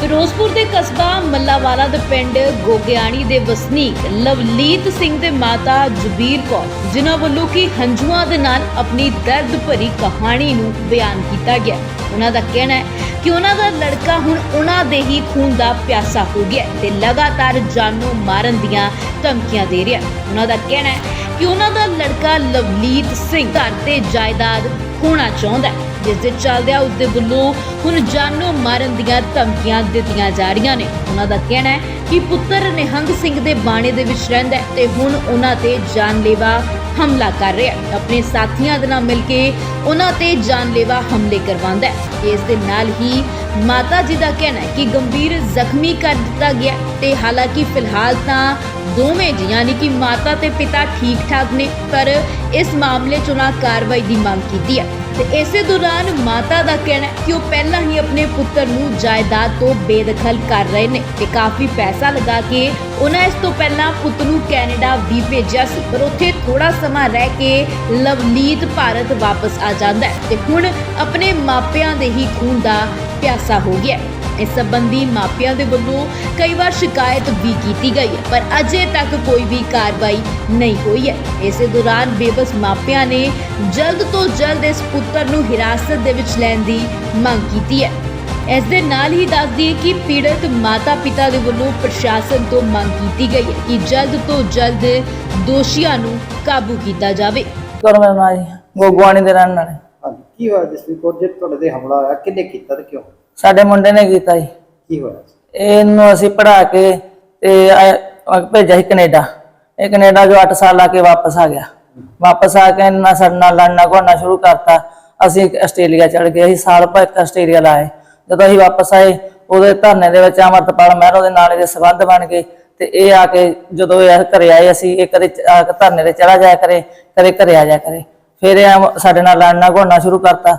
ਫਿਰੋਜ਼ਪੁਰ ਦੇ ਕਸਬਾ ਮੱਲਾਵਾਲਾ ਦੇ ਪਿੰਡ ਗੋਗਿਆਣੀ ਦੇ ਵਸਨੀਕ ਲਵਲੀਤ ਸਿੰਘ ਦੇ ਮਾਤਾ ਜਬੀਰ ਕੌਰ, ਜਿਨ੍ਹਾਂ ਵੱਲੋਂ ਕਿ ਹੰਝੂਆਂ ਦੇ ਨਾਲ ਆਪਣੀ ਦਰਦ ਭਰੀ ਕਹਾਣੀ ਨੂੰ ਬਿਆਨ ਕੀਤਾ ਗਿਆ। ਉਹਨਾਂ ਦਾ ਕਹਿਣਾ ਹੈ ਕਿ ਉਹਨਾਂ ਦਾ ਲੜਕਾ ਹੁਣ ਉਹਨਾਂ ਦੇ ਹੀ ਖੂਨ ਦਾ ਪਿਆਸਾ ਹੋ ਗਿਆ ਹੈ ਤੇ ਲਗਾਤਾਰ ਜਾਨੋਂ ਮਾਰਨ ਦੀਆਂ ਧਮਕੀਆਂ ਦੇ ਰਿਹਾ ਉਹਨਾਂ ਦਾ ਕਹਿਣਾ ਹੈ ਕਿ ਉਹਨਾਂ ਦਾ ਲੜਕਾ ਲਵਲੀਤ ਸਿੰਘ ਘਰ ਤੇ ਜਾਇਦਾਦ ਹੋਣਾ ਚਾਹੁੰਦਾ ਹੈ। ਜਿਸ ਦੇ ਚੱਲਦਿਆਂ ਉਸ ਦੇ ਵੱਲੋਂ ਹੁਣ ਜਾਨੋਂ ਮਾਰਨ ਦੀਆਂ ਧਮਕੀਆਂ ਦਿੱਤੀਆਂ ਜਾ ਰਹੀਆਂ ਨੇ। ਉਹਨਾਂ ਦਾ ਕਹਿਣਾ ਹੈ ਕਿ ਪੁੱਤਰ ਨਿਹੰਗ ਸਿੰਘ ਦੇ ਬਾਣੇ ਦੇ ਵਿੱਚ ਰਹਿੰਦਾ ਹੈ ਤੇ ਹੁਣ ਉਹਨਾਂ ਤੇ ਜਾਨਲੇਵਾ ਹਮਲਾ ਕਰ ਰਿਹਾ ਹੈ। ਆਪਣੇ ਸਾਥੀਆਂ ਦੇ ਨਾਲ ਮਿਲ ਕੇ ਉਹਨਾਂ ਤੇ ਜਾਨਲੇਵਾ ਹਮਲੇ ਕਰਵਾਉਂਦਾ ਹੈ। ਇਸ ਦੇ ਨਾਲ ਹੀ ਮਾਤਾ ਜੀ ਦਾ ਕਹਿਣਾ ਹੈ ਕਿ ਗੰਭੀਰ ਜ਼ਖਮੀ ਕਰ ਦਿੱਤਾ ਗਿਆ ਤੇ ਹਾਲਾਂਕਿ ਫਿਲਹਾਲ ਤਾਂ ਦੋਵੇਂ ਜੀ ਯਾਨੀ ਕਿ ਮਾਤਾ ਤੇ ਪਿਤਾ ਠੀਕ ਠਾਕ ਨੇ, ਪਰ ਇਸ ਮਾਮਲੇ 'ਚ ਉਹਨਾਂ ਕਾਰਵਾਈ ਦੀ ਮੰਗ ਕੀਤੀ ਹੈ। ਤੇ ਇਸੇ ਦੌਰਾਨ ਮਾਤਾ ਦਾ ਕਹਿਣਾ ਕਿ ਉਹ ਪਹਿਲਾਂ ਹੀ ਆਪਣੇ ਪੁੱਤਰ ਨੂੰ ਜਾਇਦਾਦ ਤੋਂ ਬੇਦਖਲ ਕਰ ਰਹੇ ਨੇ ਤੇ ਕਾਫੀ ਪੈਸਾ ਲਗਾ ਕੇ ਉਹਨਾਂ ਇਸ ਤੋਂ ਪਹਿਲਾਂ ਪੁੱਤ ਨੂੰ ਕੈਨੇਡਾ ਵੀ ਭੇਜਿਆ ਸੀ, ਪਰ ਉੱਥੇ ਥੋੜਾ ਸਮਾਂ ਰਹਿ ਕੇ ਲਵਲੀਤ ਭਾਰਤ ਵਾਪਸ ਆ ਜਾਂਦਾ ਹੈ ਤੇ ਹੁਣ ਆਪਣੇ ਮਾਪਿਆਂ ਦੇ ਹੀ ਖੂਨ ਦਾ ਪਿਆਸਾ ਹੋ ਗਿਆ ਇਸ ਸੰਬੰਧੀ ਮਾਪਿਆਂ ਦੇ ਵੱਲੋਂ ਕਈ ਵਾਰ ਸ਼ਿਕਾਇਤ ਵੀ ਕੀਤੀ ਗਈ ਹੈ ਪਰ ਅਜੇ ਤੱਕ ਕੋਈ ਵੀ ਕਾਰਵਾਈ ਨਹੀਂ ਹੋਈ ਹੈ। ਇਸੇ ਦੌਰਾਨ ਬੇਬਸ ਮਾਪਿਆਂ ਨੇ ਜਲਦ ਤੋਂ ਜਲਦ ਇਸ ਪੁੱਤਰ ਨੂੰ ਹਿਰਾਸਤ ਦੇ ਵਿੱਚ ਲੈਣ ਦੀ ਮੰਗ ਕੀਤੀ ਹੈ। ਇਸ ਦੇ ਨਾਲ ਹੀ ਦੱਸ ਦਈਏ ਕਿ ਪੀੜਤ ਮਾਤਾ-ਪਿਤਾ ਦੇ ਵੱਲੋਂ ਪ੍ਰਸ਼ਾਸਨ ਤੋਂ ਮੰਗ ਕੀਤੀ ਗਈ ਹੈ ਕਿ ਜਲਦ ਤੋਂ ਜਲਦ ਦੋਸ਼ੀਆਂ ਨੂੰ ਕਾਬੂ ਕੀਤਾ ਜਾਵੇ। ਕਰ ਮੈਂ ਜੀ ਗੋਗਵਾਣੀ ਦੇ ਰਹਿਣ ਵਾਲੇ। ਹਾਂਜੀ ਕੀ ਹੋਇਆ ਜਸਵੀਰ ਕੌਰ? ਜੇ ਤੁਹਾਡੇ ਤੇ ਹਮਲਾ ਹੋਇਆ ਕਿੰਨੇ ਕੀਤਾ ਤੇ ਕਿਉਂ? ਸਾਡੇ ਮੁੰਡੇ ਨੇ ਕੀਤਾ ਜੀ। ਕੀ ਹੋਇਆ? ਇਹਨੂੰ ਅਸੀਂ ਪੜਾ ਕੇ ਤੇ ਭੇਜਿਆ ਸੀ ਕੈਨੇਡਾ। ਇਹ ਕੈਨੇਡਾ ਜੋ 8 ਸਾਲ ਲਾ ਕੇ ਵਾਪਸ ਆ ਗਿਆ। ਵਾਪਸ ਆ ਕੇ ਇਹਨਾਂ ਸਾਡੇ ਨਾਲ ਲੜਨਾ ਘੋੜਨਾ ਸ਼ੁਰੂ ਕਰਤਾ। ਅਸੀਂ ਆਸਟ੍ਰੇਲੀਆ ਚੜ ਗਏ ਅਸੀਂ ਸਾਲ ਭਰ ਇੱਕ ਆਸਟ੍ਰੇਲੀਆ ਲਾਏ। ਜਦੋਂ ਅਸੀਂ ਵਾਪਸ ਆਏ ਉਹਦੇ ਧਰਨੇ ਦੇ ਵਿੱਚ ਅਮਰਤਪਾਲ ਮਹਿਰੋ ਦੇ ਨਾਲ ਇਹਦੇ ਸਬੰਧ ਬਣ ਗਏ। ਤੇ ਇਹ ਆ ਕੇ ਜਦੋਂ ਇਹ ਘਰੇ ਆਏ ਅਸੀਂ ਇਹ ਕਦੇ ਚ- ਆ ਕੇ ਧਰਨੇ ਤੇ ਚੜਾ ਜਾਇਆ ਕਰੇ ਕਦੇ ਘਰੇ ਆ ਜਾਇਆ ਕਰੇ। ਫਿਰ ਇਹ ਆਮ- ਸਾਡੇ ਨਾਲ ਲੜਨਾ ਘੋੜਨਾ ਸ਼ੁਰੂ ਕਰਤਾ।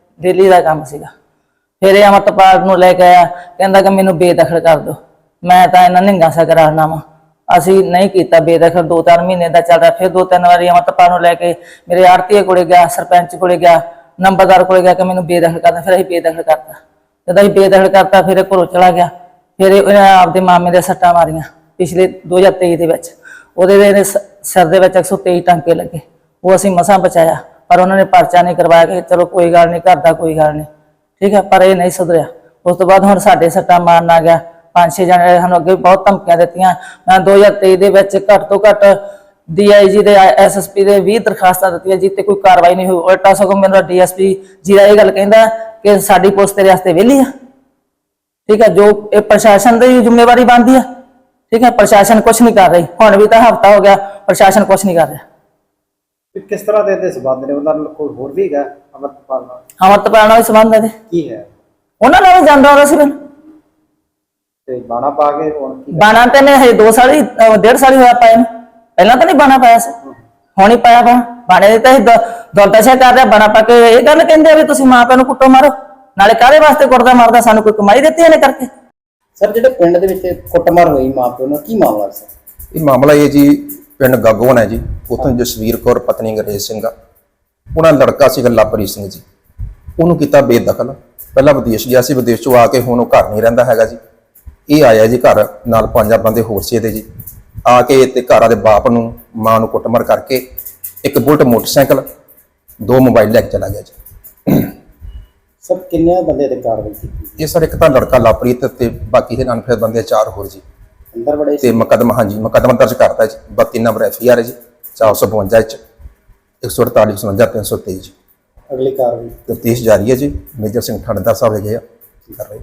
ਡੇਲੀ ਦਾ ਕੰਮ ਸੀਗਾ। ਫਿਰ ਇਹ ਅਮਰਤਪਾਲ ਨੂੰ ਲੈ ਕੇ ਆਇਆ, ਕਹਿੰਦਾ ਕਿ ਮੈਨੂੰ ਬੇਦਖਲ ਕਰ ਦਿਓ। ਮੈਂ ਤਾਂ ਇਹਨਾਂ ਨਿੰਗਾ ਸਾ ਕਰਾਉਣਾ ਵਾ। ਅਸੀਂ ਨਹੀਂ ਕੀਤਾ ਬੇਦਖਲ, ਦੋ ਤਿੰਨ ਮਹੀਨੇ ਦਾ ਚੱਲਦਾ। ਫਿਰ ਦੋ ਤਿੰਨ ਵਾਰੀ ਅਮਰਤਪਾਲ ਨੂੰ ਲੈ ਕੇ ਮੇਰੇ ਆੜਤੀਏ ਕੋਲੇ ਗਿਆ, ਸਰਪੰਚ ਕੋਲੇ ਗਿਆ, ਨੰਬਰਦਾਰ ਕੋਲੇ ਗਿਆ ਕਿ ਮੈਨੂੰ ਬੇਦਖਲ ਕਰਨਾ ਫਿਰ ਅਸੀਂ ਬੇਦਖਲ ਕਰਤਾ। ਜਦੋਂ ਅਸੀਂ ਬੇਦਖਲ ਕਰਤਾ, ਫਿਰ ਇਹ ਘਰੋਂ ਚਲਾ ਗਿਆ। ਫਿਰ ਇਹ- ਉਹਨੇ ਆਪਦੇ ਮਾਮੇ ਦੇ ਸੱਟਾਂ ਮਾਰੀਆਂ ਪਿਛਲੇ 2023 ਦੇ ਵਿੱਚ। ਉਹਦੇ ਦੇ ਸਿਰ ਦੇ ਵਿੱਚ 123 ਟਾਂਕੇ ਲੱਗੇ। ਉਹ ਅਸੀਂ ਮਸਾਂ ਬਚਾਇਆ। ਪਰ ਉਹਨਾਂ ਨੇ ਪਰਚਾ ਨਹੀਂ ਕਰਵਾਇਆ ਕਿ ਚਲੋ ਕੋਈ ਗੱਲ ਨਹੀਂ ਕਰਦਾ ਕੋਈ ਗੱਲ ਨਹੀਂ। ਠੀਕ ਹੈ, ਪਰ ਇਹ ਨਹੀਂ ਸੁਧਰਿਆ। ਉਸ ਤੋਂ ਬਾਅਦ ਹੁਣ ਸਾਡੇ ਸੱਟਾਂ ਮਾਰਨ ਆ ਗਿਆ। ਪੰਜ ਛੇ ਜਣੇ ਸਾਨੂੰ ਅੱਗੇ ਬਹੁਤ ਧਮਕੀਆਂ ਦਿੱਤੀਆਂ। ਮੈਂ 2023 ਦੇ ਵਿੱਚ ਘੱਟ ਤੋਂ ਘੱਟ ਡੀਆਈਜੀ ਦੇ ਐਸਐਸਪੀ ਦੇ 20 ਦਰਖਾਸਤਾਂ ਦਿੱਤੀਆਂ ਜਿੱਤੇ ਕੋਈ ਕਾਰਵਾਈ ਨਹੀਂ ਹੋਈ। ਉਲਟਾ ਸਗੋਂ ਮੇਰਾ ਡੀਐਸਪੀ ਜੀ ਦਾ ਇਹ ਗੱਲ ਕਹਿੰਦਾ ਕਿ ਸਾਡੀ ਪੁਲਿਸ ਤੇਰੇ ਵਾਸਤੇ ਵਿਹਲੀ ਆ। ਠੀਕ ਹੈ, ਜੋ ਇਹ ਪ੍ਰਸ਼ਾਸਨ ਦੀ ਜ਼ਿੰਮੇਵਾਰੀ ਬਣਦੀ ਆ। ਠੀਕ ਹੈ, ਪ੍ਰਸ਼ਾਸਨ ਕੁਝ ਨਹੀਂ ਕਰ ਰਹੀ। ਹੁਣ ਵੀ ਤਾਂ ਹਫਤਾ ਹੋ ਗਿਆ, ਪ੍ਰਸ਼ਾਸਨ ਕੁਝ ਨਹੀਂ ਕਰ ਰਿਹਾ। ਕਿਸ ਤਰ੍ਹਾਂ ਦੇ ਇਹਦੇ ਸਬੰਧ ਨੇ? ਉਹਨਾਂ ਨਾਲ ਕੋਈ ਹੋਰ ਵੀ ਹੈਗਾ ਅਮਰਪਾਲ ਨਾਲ? ਅਮਰਤਪਾਲ ਨਾਲ ਵੀ ਸੰਬੰਧ ਹੈ। ਕੀ ਹੈ? ਉਹਨਾਂ ਨਾਲ ਵੀ ਜਾਂਦਾ ਉਹਦਾ ਸੀ ਫਿਰ। ਤੇ ਬਾਣਾ ਪਾ ਕੇ ਹੁਣ ਕੀ ਬਾਣਾ ਤੇ ਨੇ ਹਜੇ 2 ਸਾਲ ਹੀ ਅਹ ਡੇਢ ਸਾਲ ਹੀ ਹੋਇਆ ਪਾਇਆ ਨੂੰ। ਪਹਿਲਾਂ ਤਾਂ ਨਹੀਂ ਬਾਣਾ ਪਾਇਆ ਸੀ। ਹੁਣ ਹੀ ਪਾਇਆ ਬਾ ਬਾਣੇ ਦੇ ਤਾਂ ਦੌਲਤਾਸ਼ਾ ਕਰ ਰਿਹਾ ਬਾਣਾ ਪਾ ਕੇ ਇਹ ਗੱਲ ਕਹਿੰਦੇ ਆ ਵੀ ਤੁਸੀਂ ਮਾਂ ਪਿਓ ਨੂੰ ਕੁੱਟੋ ਮਾਰੋ। ਨਾਲੇ ਕਾਹਦੇ ਵਾਸਤੇ ਕੁੱਟਦਾ ਮਾਰਦਾ? ਸਾਨੂੰ ਕੋਈ ਕਮਾਈ ਦਿੱਤੀ ਇਹਨੇ ਕਰਕੇ। ਸਰ ਜਿਹੜੇ ਪਿੰਡ ਦੇ ਵਿੱਚ ਕੁੱਟਮਾਰ ਹੋਈ ਮਾਪਿਓ ਨਾਲ ਕੀ ਮਾਮਲਾ ਸੀ ਇਹ ਮਾਮਲਾ ਇਹ ਜੀ ਪਿੰਡ ਗੱਗੋਨ ਹੈ ਜੀ। ਉੱਥੋਂ ਜਸਵੀਰ ਕੌਰ ਪਤਨੀ ਗਰੇਜ ਸਿੰਘ ਆ ਉਹਨਾਂ ਲੜਕਾ ਸੀ ਲਵਪ੍ਰੀਤ ਸਿੰਘ ਜੀ। ਉਹਨੂੰ ਕੀਤਾ ਬੇਦਖਲ। ਪਹਿਲਾਂ ਵਿਦੇਸ਼ ਗਿਆ ਸੀ ਵਿਦੇਸ਼ ਚੋਂ ਆ ਕੇ ਹੁਣ ਉਹ ਘਰ ਨਹੀਂ ਰਹਿੰਦਾ ਹੈਗਾ ਜੀ। ਇਹ ਆਇਆ ਜੀ ਘਰ ਨਾਲ ਪੰਜਾਂ ਬੰਦੇ ਹੋਰ ਸੀ ਇਹਦੇ ਜੀ। ਆ ਕੇ ਤੇ ਘਰਾਂ ਦੇ ਬਾਪ ਨੂੰ ਮਾਂ ਨੂੰ ਕੁੱਟਮਾਰ ਕਰਕੇ ਇੱਕ ਬੁਲਟ ਮੋਟਰਸਾਈਕਲ ਦੋ ਮੋਬਾਈਲ ਲੈ ਕੇ ਚਲਾ ਗਿਆ ਜੀ। ਸਰ ਕਿੰਨੇ ਬੰਦੇ ਤੇ ਕਾਰਵਾਈ ਕੀਤੀ ਇਹ ਸਰ ਇੱਕ ਤਾਂ ਲੜਕਾ ਲਵਪ੍ਰੀਤ ਤੇ ਬਾਕੀ ਦੇ ਅਨਫੇਰ ਬੰਦੇ ਚਾਰ ਹੋਰ ਜੀ। ਅੰਦਰ ਬੜੇ ਤੇ ਮੁਕੱਦਮਾ ਹਾਂਜੀ ਮੁਕੱਦਮਾ ਦਰਜ ਕਰਤਾ ਜੀ। 32 ਨੰਬਰ ਐਫ ਆਰ ਹੈ ਜੀ। 452 ਚ 148 57 323 ਜੀ ਅਗਲੀ ਕਾਰਵਾਈ। ਤਫਤੀਸ਼ ਜਾਰੀ ਹੈ ਜੀ। ਮੇਜਰ ਸਿੰਘ ਥਾਣੇਦਾਰ ਸਾਹਿਬ ਹੈਗੇ ਆ। ਕਰ ਰਹੇ